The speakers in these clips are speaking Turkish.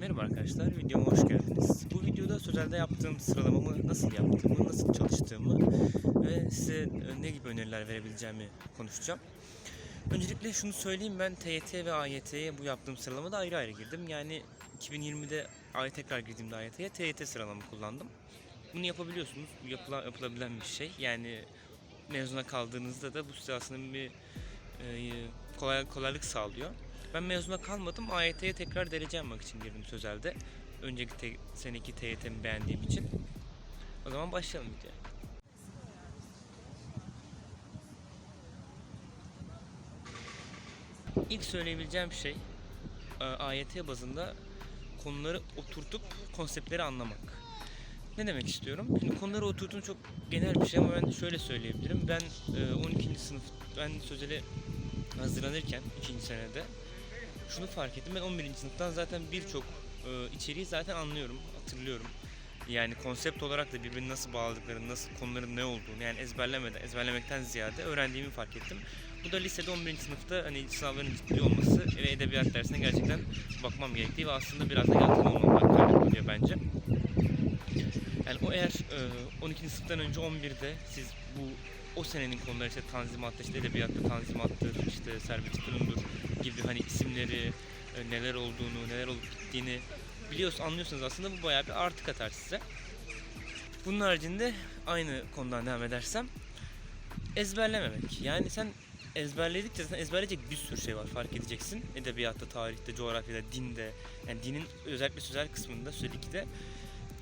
Merhaba arkadaşlar, videoma hoş geldiniz. Bu videoda sözelde yaptığım sıralamamı nasıl yaptığımı, nasıl çalıştığımı ve size ne gibi öneriler verebileceğimi konuşacağım. Öncelikle şunu söyleyeyim, ben TYT ve AYT'ye bu yaptığım sıralamada ayrı ayrı girdim. Yani 2020'de ay tekrar girdiğimde AYT'ye TYT sıralamamı kullandım. Bunu yapabiliyorsunuz, bu yapıla, yapılabilen bir şey. Yani mezuna kaldığınızda da bu size aslında bir e, kolay, kolaylık sağlıyor. Ben mezuna kalmadım. AYT'ye tekrar derece almak için girdim sözelde. Önceki te- seneki TYT'mi beğendiğim için. O zaman başlayalım videoya. İlk söyleyebileceğim şey e, AYT bazında konuları oturtup konseptleri anlamak. Ne demek istiyorum? Şimdi konuları oturtun çok genel bir şey ama ben şöyle söyleyebilirim. Ben e, 12. sınıf, ben sözele hazırlanırken 2. senede şunu fark ettim. Ben 11. sınıftan zaten birçok e, içeriği zaten anlıyorum, hatırlıyorum. Yani konsept olarak da birbirini nasıl bağladıklarını, nasıl konuların ne olduğunu yani ezberlemeden, ezberlemekten ziyade öğrendiğimi fark ettim. Bu da lisede 11. sınıfta hani sınavların ciddi olması ve edebiyat dersine gerçekten bakmam gerektiği ve aslında biraz da yatkın olmamdan kaynaklanıyor bence. Yani o eğer e, 12. sınıftan önce 11'de siz bu o senenin konuları işte tanzimatta, işte edebiyatta tanzimattır, işte Servet Fünun'dur gibi hani isimleri, e, neler olduğunu, neler olup gittiğini biliyorsunuz, anlıyorsunuz aslında bu bayağı bir artı katar size. Bunun haricinde aynı konudan devam edersem ezberlememek. Yani sen ezberledikçe zaten ezberleyecek bir sürü şey var fark edeceksin. Edebiyatta, tarihte, coğrafyada, dinde. Yani dinin özellikle sözel kısmında söyledik de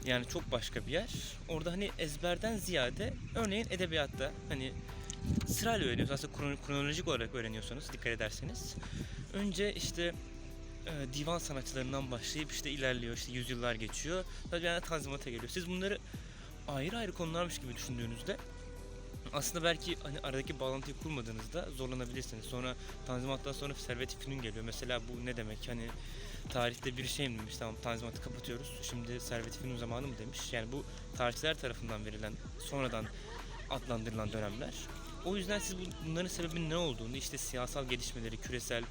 yani çok başka bir yer. Orada hani ezberden ziyade örneğin edebiyatta hani sırayla öğreniyorsunuz. Aslında krono- kronolojik olarak öğreniyorsanız dikkat ederseniz. Önce işte e, divan sanatçılarından başlayıp işte ilerliyor. işte yüzyıllar geçiyor. Tabii yani tanzimata geliyor. Siz bunları ayrı ayrı konularmış gibi düşündüğünüzde aslında belki hani aradaki bağlantıyı kurmadığınızda zorlanabilirsiniz. Sonra Tanzimat'tan sonra Servet-i Fünun geliyor. Mesela bu ne demek? Hani tarihte bir şey mi demiş? Tamam Tanzimat'ı kapatıyoruz. Şimdi Servet-i Fünun zamanı mı demiş? Yani bu tarihçiler tarafından verilen sonradan adlandırılan dönemler. O yüzden siz bu- bunların sebebinin ne olduğunu, işte siyasal gelişmeleri, küresel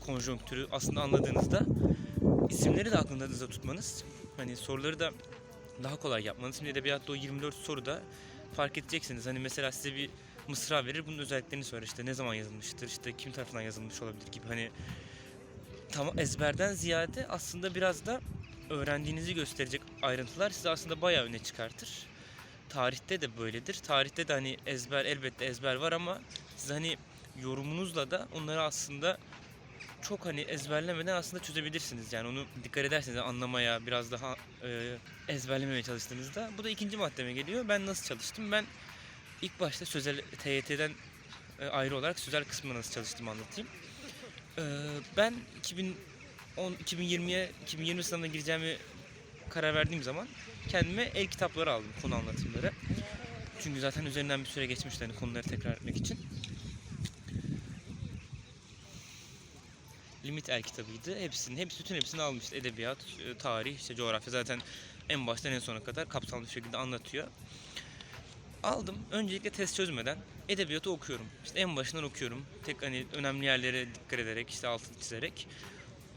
konjonktürü aslında anladığınızda isimleri de aklınızda tutmanız, hani soruları da daha kolay yapmanız. Şimdi edebiyatta o 24 soruda fark edeceksiniz. Hani mesela size bir mısra verir, bunun özelliklerini söyler. İşte ne zaman yazılmıştır, işte kim tarafından yazılmış olabilir gibi. Hani tam ezberden ziyade aslında biraz da öğrendiğinizi gösterecek ayrıntılar sizi aslında bayağı öne çıkartır. Tarihte de böyledir. Tarihte de hani ezber elbette ezber var ama siz hani yorumunuzla da onları aslında çok hani ezberlemeden aslında çözebilirsiniz. Yani onu dikkat ederseniz anlamaya biraz daha e, ezberlemeye çalıştığınızda. Bu da ikinci maddeme geliyor. Ben nasıl çalıştım? Ben ilk başta sözel TYT'den e, ayrı olarak sözel kısmına nasıl çalıştığımı anlatayım. E, ben 2010 2020'ye 2020 sınavına gireceğimi karar verdiğim zaman kendime el kitapları aldım konu anlatımları. Çünkü zaten üzerinden bir süre geçmişti hani konuları tekrar etmek için. Limit el kitabıydı. Hepsini, hepsi, bütün hepsini almıştı. Edebiyat, e, tarih, işte coğrafya zaten en baştan en sona kadar kapsamlı bir şekilde anlatıyor. Aldım. Öncelikle test çözmeden edebiyatı okuyorum. İşte en başından okuyorum. Tek hani önemli yerlere dikkat ederek, işte altını çizerek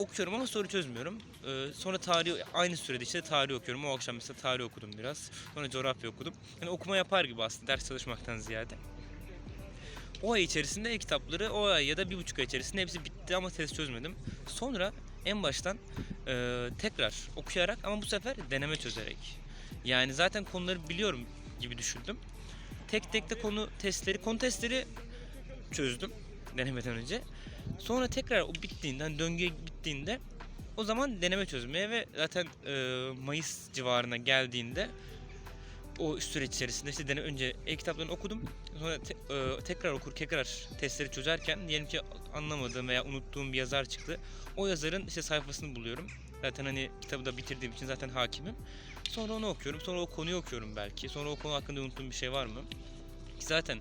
okuyorum ama soru çözmüyorum. Ee, sonra tarih aynı sürede işte tarih okuyorum. O akşam mesela tarih okudum biraz. Sonra coğrafya okudum. Hani okuma yapar gibi aslında ders çalışmaktan ziyade. O ay içerisinde e-kitapları o ay ya da bir buçuk ay içerisinde hepsi bitti ama test çözmedim. Sonra en baştan e, tekrar okuyarak ama bu sefer deneme çözerek. Yani zaten konuları biliyorum gibi düşündüm. Tek tek de konu testleri, konu testleri çözdüm denemeden önce. Sonra tekrar o bittiğinde, hani döngü bittiğinde o zaman deneme çözmeye ve zaten e, Mayıs civarına geldiğinde o süreç içerisinde işte dene önce e-kitaplarını okudum. Sonra te- e, tekrar okur, tekrar testleri çözerken diyelim ki anlamadığım veya unuttuğum bir yazar çıktı. O yazarın işte sayfasını buluyorum. Zaten hani kitabı da bitirdiğim için zaten hakimim. Sonra onu okuyorum. Sonra o konuyu okuyorum belki. Sonra o konu hakkında unuttuğum bir şey var mı? Zaten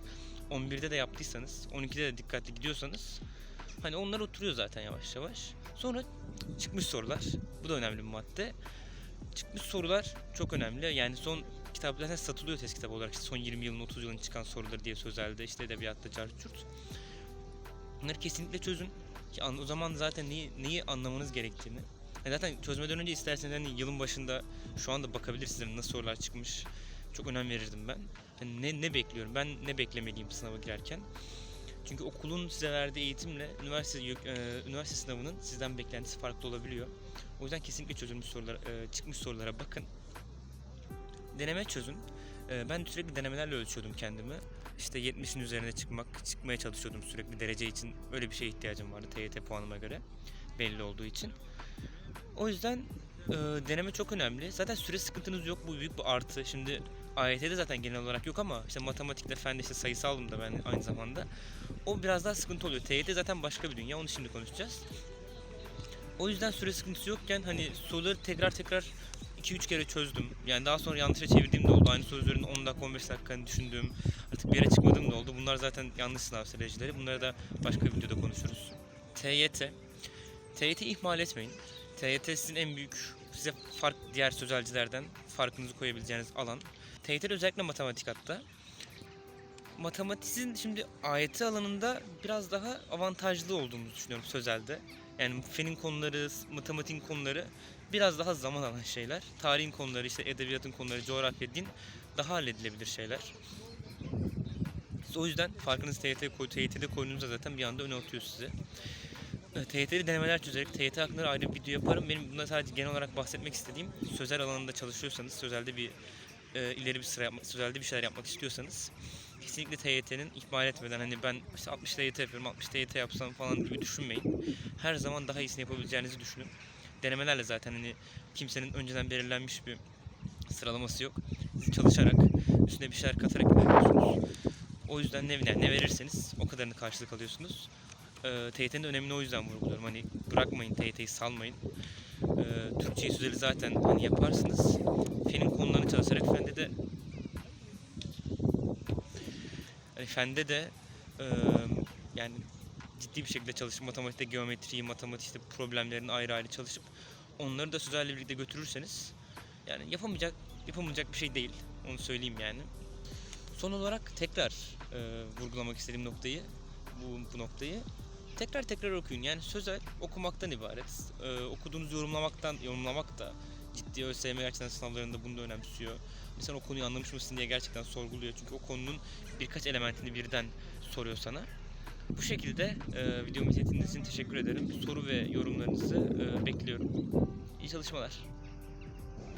11'de de yaptıysanız, 12'de de dikkatli gidiyorsanız hani onlar oturuyor zaten yavaş yavaş. Sonra çıkmış sorular. Bu da önemli bir madde. Çıkmış sorular çok önemli. Yani son kitap zaten satılıyor test kitabı olarak. İşte son 20 yılın 30 yılın çıkan soruları diye sözelde işte edebiyatta carçurt. Bunları kesinlikle çözün. Ki o zaman zaten neyi, neyi anlamanız gerektiğini E zaten çözmeden önce isterseniz hani yılın başında şu anda bakabilirsiniz hani nasıl sorular çıkmış. Çok önem verirdim ben. Hani ne, ne bekliyorum? Ben ne beklemeliyim sınava girerken? Çünkü okulun size verdiği eğitimle üniversite e, üniversite sınavının sizden beklentisi farklı olabiliyor. O yüzden kesinlikle çözülmüş sorular, e, çıkmış sorulara bakın. Deneme çözün. E, ben sürekli denemelerle ölçüyordum kendimi. İşte 70'in üzerine çıkmak, çıkmaya çalışıyordum sürekli derece için. Öyle bir şeye ihtiyacım vardı TYT puanıma göre. Belli olduğu için. O yüzden e, deneme çok önemli. Zaten süre sıkıntınız yok. Bu büyük bir artı. Şimdi AYT'de zaten genel olarak yok ama işte matematikte, fende işte sayısalım da ben aynı zamanda. O biraz daha sıkıntı oluyor. TYT zaten başka bir dünya. Onu şimdi konuşacağız. O yüzden süre sıkıntısı yokken hani soruları tekrar tekrar 2-3 kere çözdüm. Yani daha sonra yanlışa çevirdiğim de oldu. Aynı soru üzerinde 10 dakika 15 dakika hani düşündüğüm, artık bir yere çıkmadığım da oldu. Bunlar zaten yanlış sınav stratejileri. Bunları da başka bir videoda konuşuruz. TYT. TYT ihmal etmeyin. TYT sizin en büyük, size fark diğer sözelcilerden farkınızı koyabileceğiniz alan. TYT özellikle matematik hatta. Matematiğin şimdi AYT alanında biraz daha avantajlı olduğumuzu düşünüyorum sözelde. Yani fenin konuları, matematiğin konuları biraz daha zaman alan şeyler. Tarihin konuları, işte edebiyatın konuları, coğrafya, din daha halledilebilir şeyler. O yüzden farkınızı TYT koy, TYT'de koyduğunuzda zaten bir anda öne atıyor sizi. E, TYT'li denemeler çözerek TYT hakkında ayrı bir video yaparım. Benim bunda sadece genel olarak bahsetmek istediğim sözel alanında çalışıyorsanız, sözelde bir e, ileri bir sıra yapmak, sözelde bir şeyler yapmak istiyorsanız kesinlikle TYT'nin ihmal etmeden hani ben işte 60 TYT yapıyorum, 60 TYT yapsam falan gibi düşünmeyin. Her zaman daha iyisini yapabileceğinizi düşünün. Denemelerle zaten hani kimsenin önceden belirlenmiş bir sıralaması yok. Siz çalışarak, üstüne bir şeyler katarak ilerliyorsunuz. O yüzden ne, yani ne verirseniz o kadarını karşılık alıyorsunuz. Ee, TYT'nin önemini o yüzden vurguluyorum. Hani bırakmayın TYT'yi salmayın. Ee, Türkçeyi sözeli zaten hani yaparsınız. Fenin konularını çalışarak fende fende de e, yani ciddi bir şekilde çalışıp matematikte geometriyi, matematikte problemlerin ayrı ayrı çalışıp onları da sözelle birlikte götürürseniz yani yapamayacak yapamayacak bir şey değil. Onu söyleyeyim yani. Son olarak tekrar e, vurgulamak istediğim noktayı bu, bu noktayı tekrar tekrar okuyun. Yani sözel okumaktan ibaret. E, okuduğunuz yorumlamaktan yorumlamak da ciddi ÖSYM gerçekten sınavlarında bunu da önemsiyor. İnsan o konuyu anlamış mısın diye gerçekten sorguluyor. Çünkü o konunun birkaç elementini birden soruyor sana. Bu şekilde e, videomu izlediğiniz için teşekkür ederim. Soru ve yorumlarınızı e, bekliyorum. İyi çalışmalar.